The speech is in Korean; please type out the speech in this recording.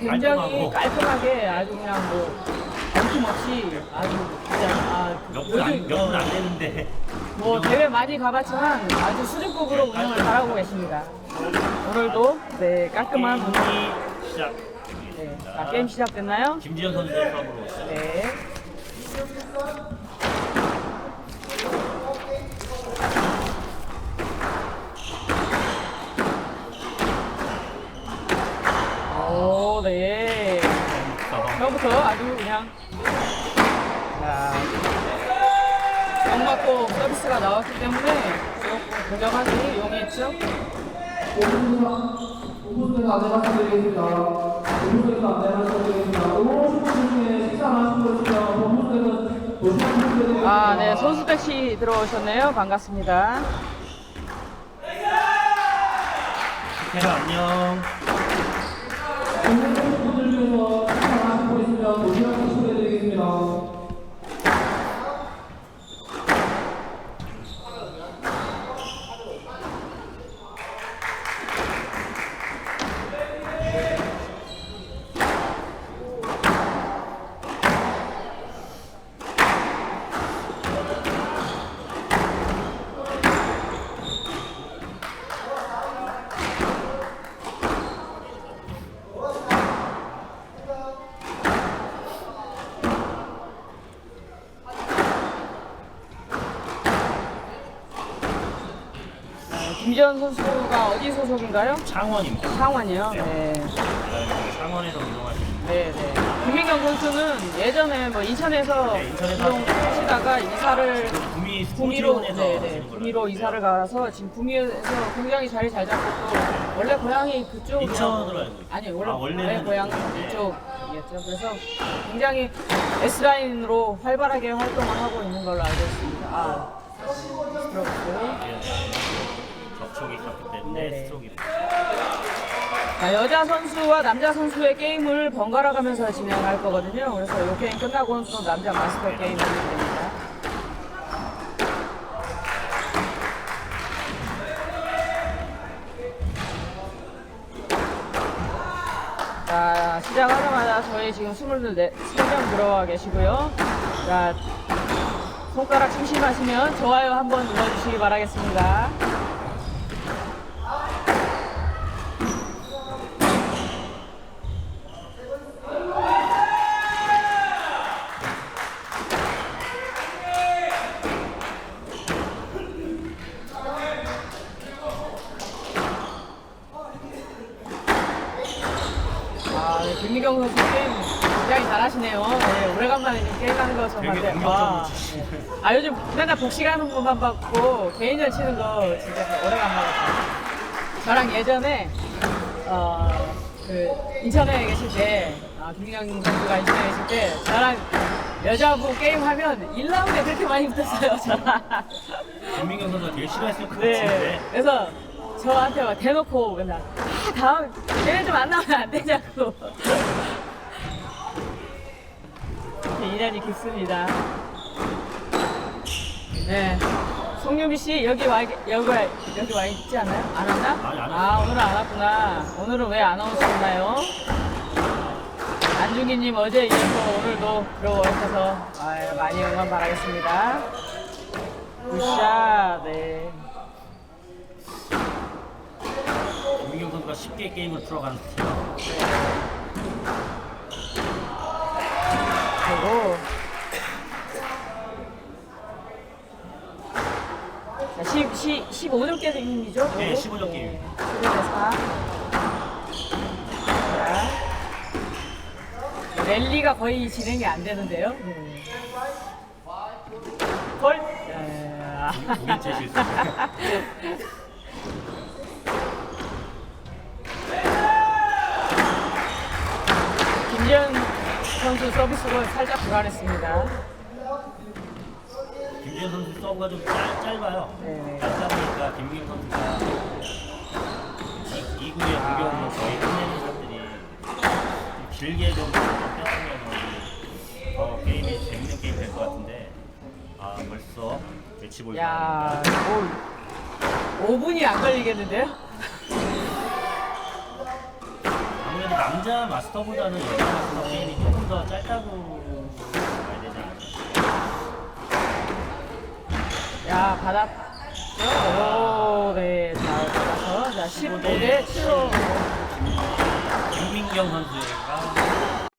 굉장히 깔끔하고. 깔끔하게 아주 그냥 뭐 어김없이 아주 그냥 아 몇분 안, 요즘 몇분 안 되는데. 뭐 대회 많이 가봤지만 아주 수준급으로 운영을 잘하고 계십니다. 오늘도 네 깔끔한 운영. 게임이 시작. 네. 자, 게임 시작됐나요? 김지현 선수의 시작. 네. 처음부터 아주 그냥 자, 영 맞고 서비스가 나왔기 때문에 조금 고정하기 용이했죠. 5분에서 안내 말씀드리겠습니다. 5분에서 안내 말씀드리겠습니다. 5분 중에 식사 말씀드리겠습니다. 본분에서 도시락 말씀드리겠습니다. 아, 네, 손수택 씨 들어오셨네요. 반갑습니다. 태라 안녕. 김지현 선수가 어디 소속인가요? 창원입니다. 상원이요. 네. 네, 창원에서 운동하시는 네, 네. 김민경 선수는 예전에 뭐 인천에서 네, 인천에서 운동하시다가 이사를 구미 구미로 스포츠원에서 네, 네. 하시는 걸로 구미로 이사를 가서 지금 구미에서 굉장히 자리 잘 잡고 또 원래 고향이 그쪽 인천으로 알고 있어요. 아니 원래 아, 원래는 원래 고향 이쪽인데. 이쪽이었죠. 그래서 굉장히 S 라인으로 활발하게 활동을 하고 있는 걸로 알고 있습니다. 아, 그렇고. 예, 접촉이 있었기 때문에 네네. 스트로크 자, 여자 선수와 남자 선수의 게임을 번갈아 가면서 진행할 거거든요. 그래서 이 게임 끝나고는 또 남자 마스터 게임 하게 됩니다. 자, 시작하자마자 저희 지금 24명 들어와 계시고요. 자, 손가락 심심하시면 좋아요 한번 눌러주시기 바라겠습니다. 아, 네, 김미경 선수 게임 굉장히 잘하시네요. 네, 오래간만에 게임하는 거 정말. 되게 네, 치시네. 네. 아, 요즘 맨날 복식 하는 것만 받고 개인전 치는 거 진짜 오래간만에 봐요. 저랑 예전에, 어, 그, 인천에 계실 때, 아, 김미경 선수가 인천에 계실 때, 저랑 여자분 게임하면 1라운드에 그렇게 많이 붙었어요, 저랑. 김민경 선수가 되게 싫어했을 것 네. 같은데. 그래서 저한테 막 대놓고 맨날 아, 다음 얘네 좀안 나오면 안 되냐고. 이렇게 인연이 깊습니다. 네. 송유미 씨 여기 와 여기 와 여기 와 있지 않아요? 안 왔나? 아니, 안 아 오늘 안 왔구나. 오늘은 왜 안 오셨나요? 안중기님 어제 이어서 오늘도 들어오셔서 아, 많이 응원 바라겠습니다. 굿샷, 네. 김민경 선수가 쉽게 게임을 풀어가는 스타일. 그리고 자, 10, 10, 15점 게임이죠? 네, 15점 게임. 15대 4. 자, 랠리가 거의 진행이 안 되는데요? 네. 헐? 자. 두 개째 실수. 선수 서비스로 살짝 불안했습니다. 김지현 선수 서브가 좀 짧, 짧아요. 네네. 짧다 보니까 김민경 선수가 이 2구의 공격으로 거의 끝내는 샷들이 좀 길게 좀 뺐으면 더 게임이 재밌는 게임 될 것 같은데 아 벌써 매치볼 야, 뭐 5분이 안 걸리겠는데요? 아무래도 남 남자 마스터보다는 여자 마스터 게임이 조금 더 짧다고 봐야 되지 않을까. 야, 받았죠? 오, 네. 잘 받아서. 자, 15대 7로. 김민경 선수가